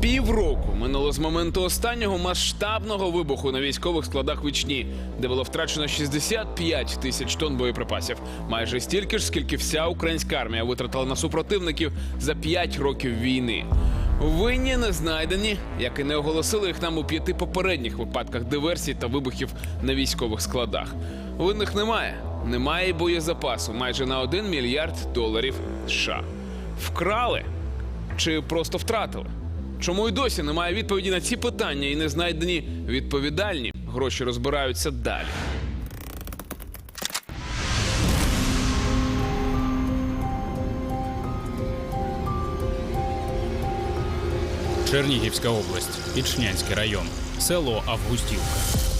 Півроку минуло з моменту останнього масштабного вибуху на військових складах Вічні, де було втрачено 65 тисяч тонн боєприпасів. Майже стільки ж, скільки вся українська армія витратила на супротивників за 5 років війни. Винні не знайдені, як і не оголосили їх нам у п'яти попередніх випадках диверсій та вибухів на військових складах. Винних немає. Немає боєзапасу майже на 1 мільярд доларів США. Вкрали чи просто втратили? Чому й досі немає відповіді на ці питання і не знайдені відповідальні? Гроші розбираються далі. Чернігівська область, Ічнянський район, село Августівка.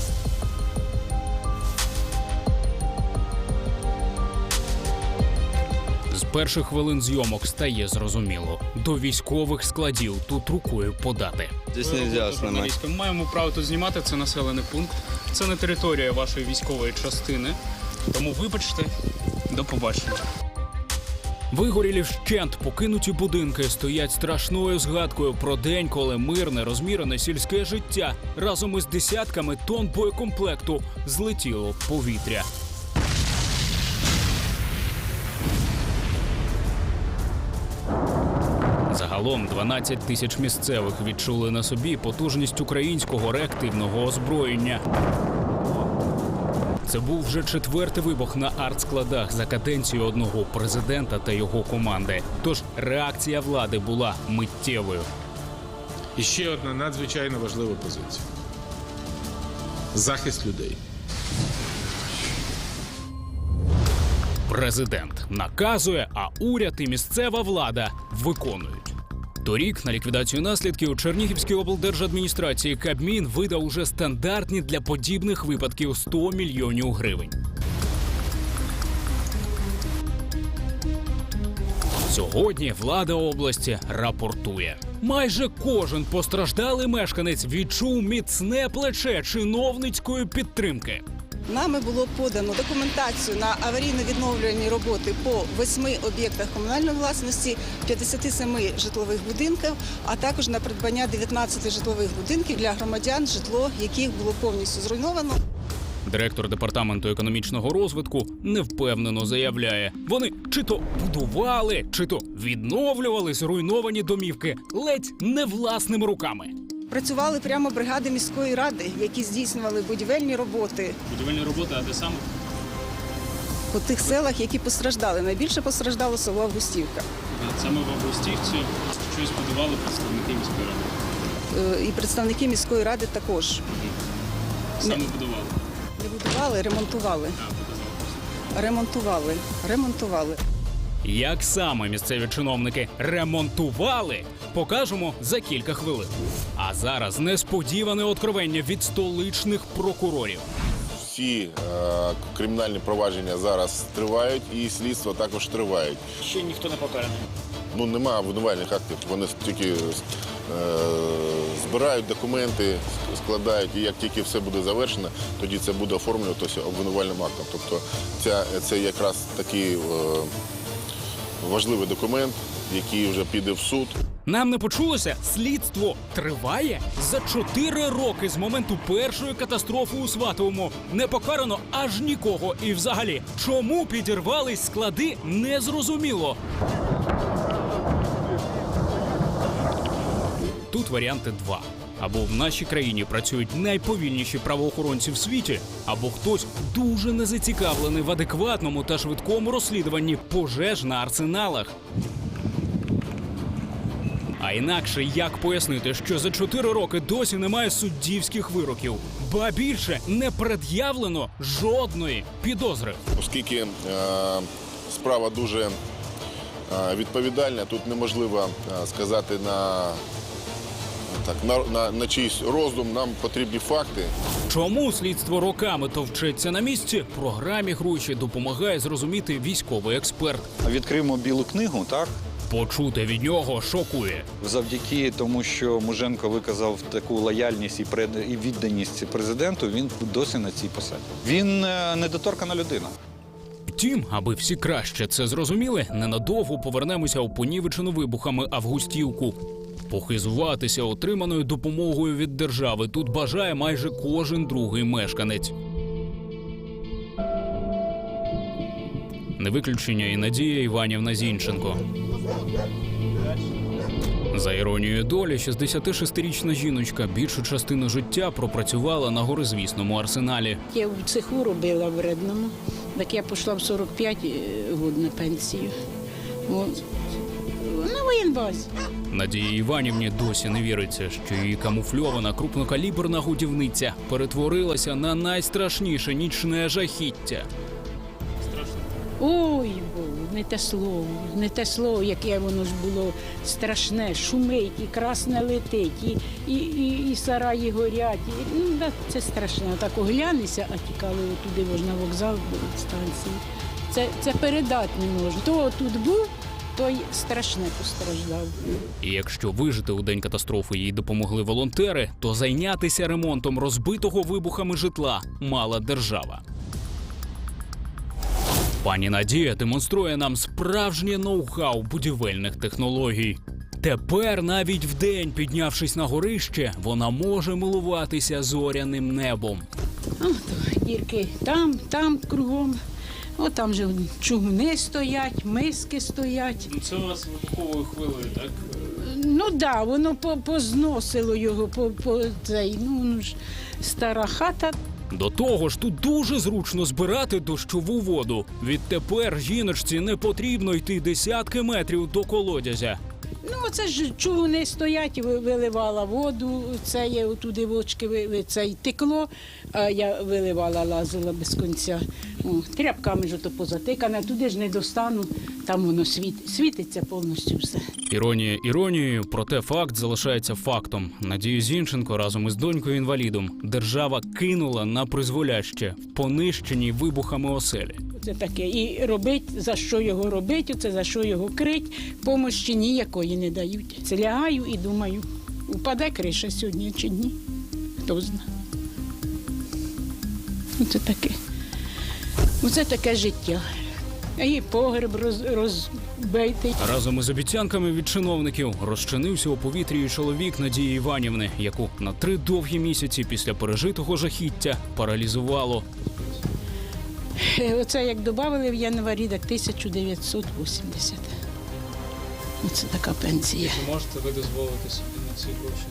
Перших хвилин зйомок стає зрозуміло. До військових складів тут рукою подати. Здесь нельзя снимать. Ми маємо право тут знімати. Це населений пункт. Це не територія вашої військової частини. Тому вибачте, до побачення. Вигорілі вщент покинуті будинки стоять страшною згадкою про день, коли мирне, розмірене сільське життя разом із десятками тонн боєкомплекту злетіло в повітря. Загалом 12 тисяч місцевих відчули на собі потужність українського реактивного озброєння. Це був вже четвертий вибух на артскладах за каденцію одного президента та його команди. Тож реакція влади була миттєвою. І ще одна надзвичайно важлива позиція захист людей. Президент наказує, а уряд і місцева влада виконують. Торік на ліквідацію наслідків у Чернігівській облдержадміністрації Кабмін видав уже стандартні для подібних випадків 100 мільйонів гривень. Сьогодні влада області рапортує. Майже кожен постраждалий мешканець відчув міцне плече чиновницької підтримки. Нами було подано документацію на аварійно-відновлювальні роботи по восьми об'єктах комунальної власності, 57 житлових будинків, а також на придбання 19 житлових будинків для громадян, житло яких було повністю зруйновано. Директор департаменту економічного розвитку невпевнено заявляє: вони чи то будували, чи то відновлювали зруйновані домівки ледь не власними руками. Працювали прямо бригади міської ради, які здійснювали будівельні роботи Будівельні роботи, а де саме? по тих селах, які постраждали. Найбільше постраждало село Августівка. Саме в Августівці щось будували представники міської ради. Е, І представники міської ради також Саме будували. не будували, ремонтували. Ремонтували, ремонтували. Як саме місцеві чиновники ремонтували, покажемо за кілька хвилин. А зараз несподіване откровення від столичних прокурорів. Всі е, кримінальні провадження зараз тривають, і слідство також тривають. Ще ніхто не покараний. Ну немає обвинувальних актів. Вони тільки е, збирають документи, складають, і як тільки все буде завершено, тоді це буде оформлюватися обвинувальним актом. Тобто ця, це якраз такий е, важливий документ, який вже піде в суд. Нам не почулося, слідство триває за чотири роки з моменту першої катастрофи у Сватовому. Не покарано аж нікого. І взагалі, чому підірвались склади, незрозуміло. Тут варіанти два. Або в нашій країні працюють найповільніші правоохоронці в світі, або хтось дуже незацікавлений в адекватному та швидкому розслідуванні пожеж на арсеналах. А інакше як пояснити, що за чотири роки досі немає суддівських вироків, ба більше не пред'явлено жодної підозри. Оскільки е, справа дуже е, відповідальна, тут неможливо е, сказати на, так, на, на, на чийсь роздум, нам потрібні факти. Чому слідство роками товчеться на місці? Програмі гроші допомагає зрозуміти військовий експерт. Відкриємо білу книгу, так? Почути від нього шокує. Завдяки тому, що Муженко виказав таку лояльність і відданість президенту, він досі на цій посаді. Він е, недоторкана людина. Втім, аби всі краще це зрозуміли, ненадовго повернемося у понівечену вибухами Августівку. Похизуватися отриманою допомогою від держави тут бажає майже кожен другий мешканець. Не виключення і Надія Іванівна Зінченко. За іронією долі, 66-річна жіночка більшу частину життя пропрацювала на горизвісному арсеналі. Я в цеху робила в Редному, так я пішла в 45 років на пенсію. От. На воєнбазі. Надії Іванівні досі не віриться, що її камуфльована крупнокаліберна годівниця перетворилася на найстрашніше нічне жахіття. Ой, Богу, не те слово, не те слово, яке воно ж було страшне, шумить, і красне летить, і, і, і, і сараї горять. І, ну, да, це страшне. Так оглянися, а тікали туди можна вокзал станції. Це, це передати не можна. Хто тут був, той страшне постраждав. І якщо вижити у день катастрофи їй допомогли волонтери, то зайнятися ремонтом розбитого вибухами житла мала держава. Пані Надія демонструє нам справжнє ноу-хау будівельних технологій. Тепер, навіть вдень, піднявшись на горище, вона може милуватися зоряним небом. От, дірки там, там кругом. От там же чугуни стоять, миски стоять. Це у вас вибуховою хвилею, так? Ну так, да, воно позносило його, по, по цей, ну воно ж стара хата. До того ж, тут дуже зручно збирати дощову воду. Відтепер жіночці не потрібно йти десятки метрів до колодязя. Ну, оце ж чугуни стоять, виливала воду, це є туди вочки, це й текло, а я виливала, лазила без кінця. Тряпками ж ото позатикане, туди ж не достану, там воно світ, світиться повністю все. Іронія іронією, проте факт залишається фактом. Надію Зінченко разом із донькою інвалідом держава кинула на призволяще в понищеній вибухами оселі. Це таке. І робить, за що його робить, оце за що його крить, помощі ніякої не дають. Це лягаю і думаю, упаде криша сьогодні чи ні. Хто знає. Оце таке. Оце таке життя. І погреб роз, розбитий. Разом із обіцянками від чиновників розчинився у повітрі і чоловік Надії Іванівни, яку на три довгі місяці після пережитого жахіття паралізувало. Е, Оце як додали в январі, так 1980. Оце така пенсія. Можете ви дозволити собі на ці гроші?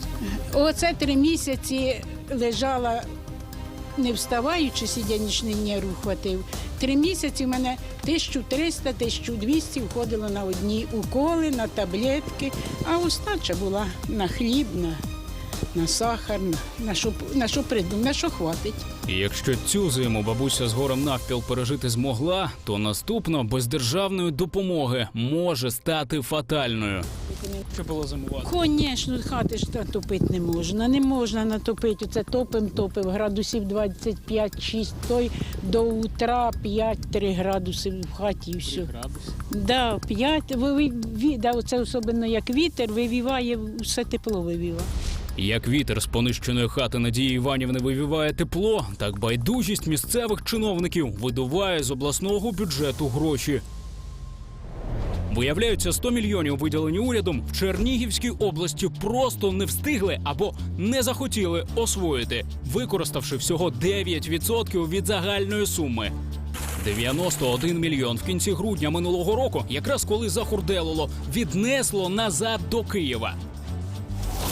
Оце три місяці лежала, не вставаючи, сидянічний нерв хватив. Три місяці в мене 1300-1200 входило на одні уколи, на таблетки, а остача була на хліб, на, на сахар, на, на що, на що придум, на що хватить. І якщо цю зиму бабуся з горем навпіл пережити змогла, то наступна без державної допомоги може стати фатальною. Що було зимувати? Звісно, хати ж натопити не можна. Не можна натопити. Оце топим, топив градусів 25-6, той до утра 5-3 градуси в хаті і все. Да, 5, ви, ви, ві- да, оце особливо як вітер, вивіває, все тепло вивіває. Як вітер з понищеної хати Надії Іванівни вивіває тепло, так байдужість місцевих чиновників видуває з обласного бюджету гроші. Виявляється, 100 мільйонів виділені урядом в Чернігівській області просто не встигли або не захотіли освоїти, використавши всього 9% від загальної суми. 91 мільйон в кінці грудня минулого року, якраз коли захурделило, віднесло назад до Києва.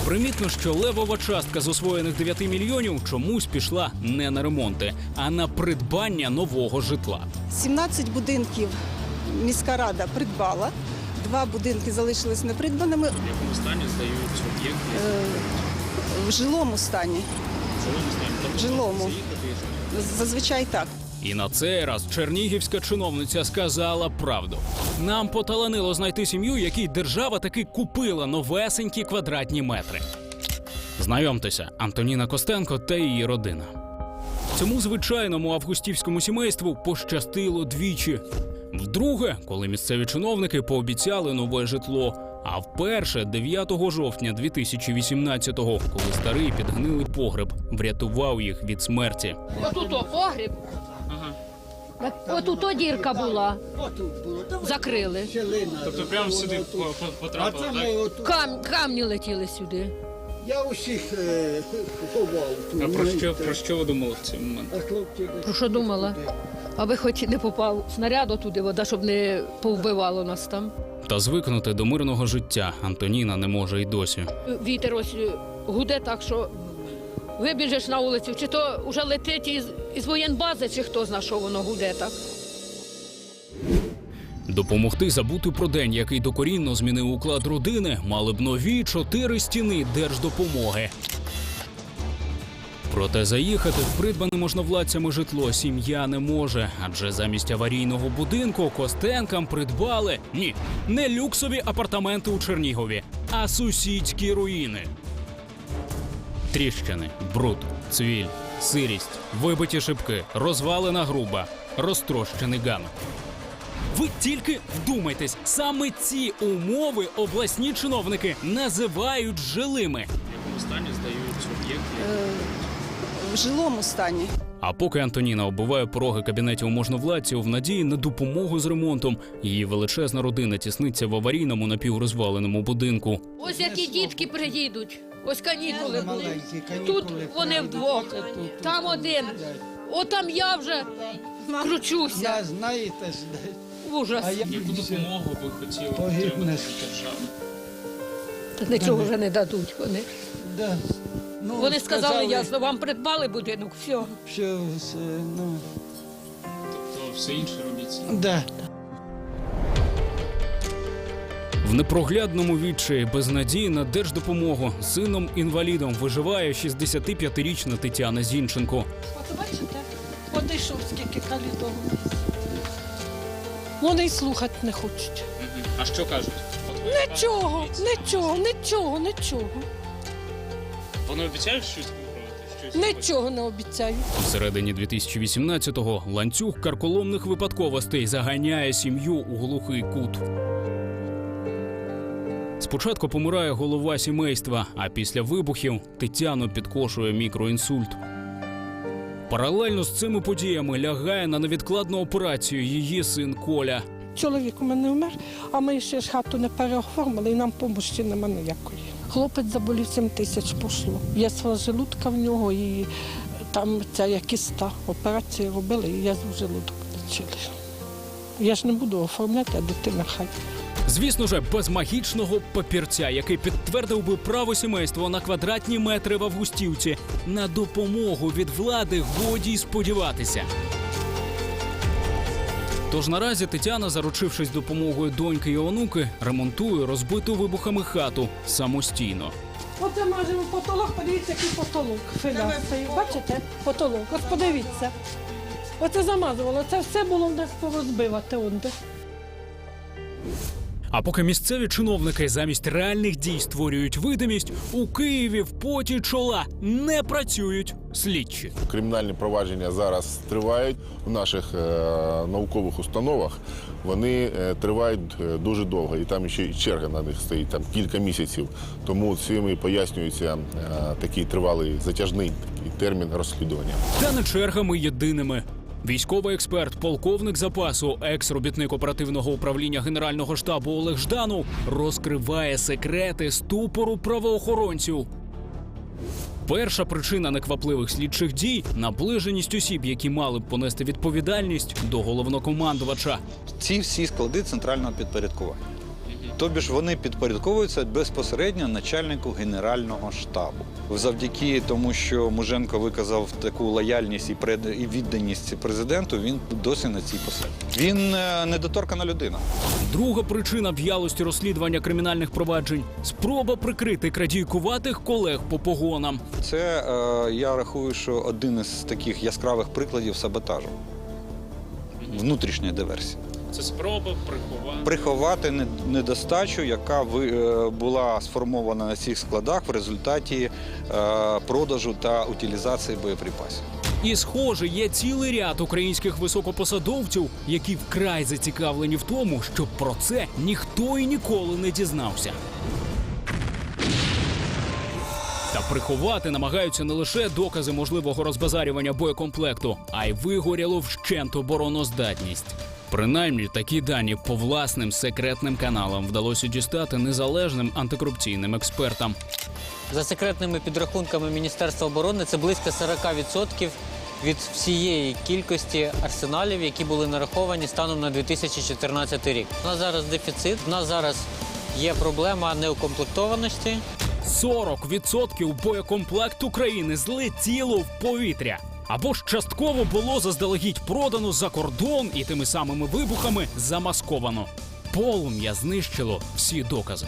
Примітно, що левова частка з освоєних 9 мільйонів чомусь пішла не на ремонти, а на придбання нового житла. 17 будинків міська рада придбала. Два будинки залишились непридбаними В якому стані здаються об'єкти? в жилому стані. В жилому. Зазвичай так. І на цей раз чернігівська чиновниця сказала правду. Нам поталанило знайти сім'ю, якій держава таки купила новесенькі квадратні метри. Знайомтеся, Антоніна Костенко та її родина. Цьому звичайному августівському сімейству пощастило двічі. Вдруге, коли місцеві чиновники пообіцяли нове житло. А вперше 9 жовтня 2018-го, коли старий підгнилий погреб врятував їх від смерті. Отут о, погріб. От то дірка була. Закрили. Тобто прямо сюди потрапили, так? Кам, камні летіли сюди. Я усіх е, ховав тут. А про що, про що ви думали в цей момент? А хлопці Про що думала? Аби хоч не попав снаряд туди, вода, щоб не повбивало нас там. Та звикнути до мирного життя Антоніна не може й досі. Вітер ось е, гуде так, що вибіжеш на вулицю, чи то вже летить із, із воєнбази, чи хто зна, що воно гуде так. Допомогти забути про день, який докорінно змінив уклад родини, мали б нові чотири стіни держдопомоги. Проте заїхати в придбане можновладцями житло сім'я не може, адже замість аварійного будинку Костенкам придбали ні, не люксові апартаменти у Чернігові, а сусідські руїни. Тріщини, бруд, цвіль, сирість, вибиті шибки, розвалена груба, розтрощений ганок. Ви тільки вдумайтесь, саме ці умови обласні чиновники називають жилими. В якому стані здають об'єкти? В жилому стані. А поки Антоніна оббиває пороги кабінетів можновладців в надії на допомогу з ремонтом, її величезна родина тісниться в аварійному напіврозваленому будинку. Ось які дітки приїдуть. Ось канікули були. Тут вони вдвох, там один. Отам я вже кручуся. Я знаєте Ужас. а я Яку допомогу ви хотіли отримати від держави? Та нічого вже не дадуть вони. да. ну, Вони сказали, ясно, вам придбали будинок, все. Що, все, ну, Тобто все інше робіть. самі. да. В непроглядному відчаї без надії на держдопомогу сином інвалідом виживає 65-річна Тетяна Зінченко. От бачите, одійшов скільки калідом. Вони й слухати не хочуть. А що кажуть? Нічого, нічого, нічого, нічого. Вони обіцяють щось виправити? Нічого не обіцяю. Всередині 2018-го ланцюг карколомних випадковостей заганяє сім'ю у глухий кут. Спочатку помирає голова сімейства, а після вибухів Тетяну підкошує мікроінсульт. Паралельно з цими подіями лягає на невідкладну операцію її син Коля. Чоловік у мене вмер, а ми ще ж хату не переоформили і нам помощі нема ніякої. Хлопець заболів 7 тисяч пошло. Язва желудка в нього і там ця як кіста. Операції робили і язву желудок лечили. Я ж не буду оформляти, а дитина хай. Звісно ж, без магічного папірця, який підтвердив би право сімейства на квадратні метри в Августівці. На допомогу від влади годі й сподіватися. Тож наразі Тетяна, заручившись допомогою доньки і онуки, ремонтує розбиту вибухами хату самостійно. Оце мажемо потолок, подивіться, який потолок. Филястий. Бачите? Потолок. Ось подивіться. Оце замазувало, це все було в нас порозбивати. А поки місцеві чиновники замість реальних дій створюють видимість, у Києві в поті чола не працюють слідчі. Кримінальні провадження зараз тривають в наших е, наукових установах. Вони е, тривають е, дуже довго, і там ще й черга на них стоїть там кілька місяців. Тому цим і пояснюється е, такий тривалий затяжний термін розслідування. Та не чергами єдиними. Військовий експерт, полковник запасу, екс-робітник оперативного управління Генерального штабу Олег Жданов розкриває секрети ступору правоохоронців. Перша причина неквапливих слідчих дій наближеність осіб, які мали б понести відповідальність до головнокомандувача. Ці всі склади центрального підпорядкування. Тобі ж вони підпорядковуються безпосередньо начальнику генерального штабу. Завдяки тому, що Муженко виказав таку лояльність і пред- і відданість президенту, він досі на цій посаді. Він е, недоторкана людина. Друга причина в'ялості розслідування кримінальних проваджень спроба прикрити крадійкуватих колег по погонам. Це е, я рахую, що один із таких яскравих прикладів саботажу. Внутрішня диверсія. Це спроба приховати. Приховати не- недостачу, яка ви- е, була сформована на цих складах в результаті е, продажу та утилізації боєприпасів. І, схоже, є цілий ряд українських високопосадовців, які вкрай зацікавлені в тому, щоб про це ніхто і ніколи не дізнався. Та приховати намагаються не лише докази можливого розбазарювання боєкомплекту, а й вигорілу вщент обороноздатність. Принаймні такі дані по власним секретним каналам вдалося дістати незалежним антикорупційним експертам. За секретними підрахунками Міністерства оборони, це близько 40% від всієї кількості арсеналів, які були нараховані станом на 2014 рік. У нас зараз дефіцит, у нас зараз є проблема неукомплектованості. 40% боєкомплекту країни злетіло в повітря. Або ж частково було заздалегідь продано за кордон і тими самими вибухами замасковано. Полум'я знищило всі докази.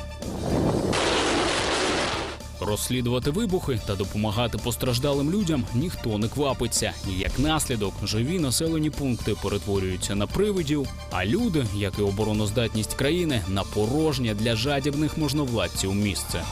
Розслідувати вибухи та допомагати постраждалим людям ніхто не квапиться. Як наслідок, живі населені пункти перетворюються на привидів, а люди, як і обороноздатність країни, на порожнє для жадібних можновладців місце.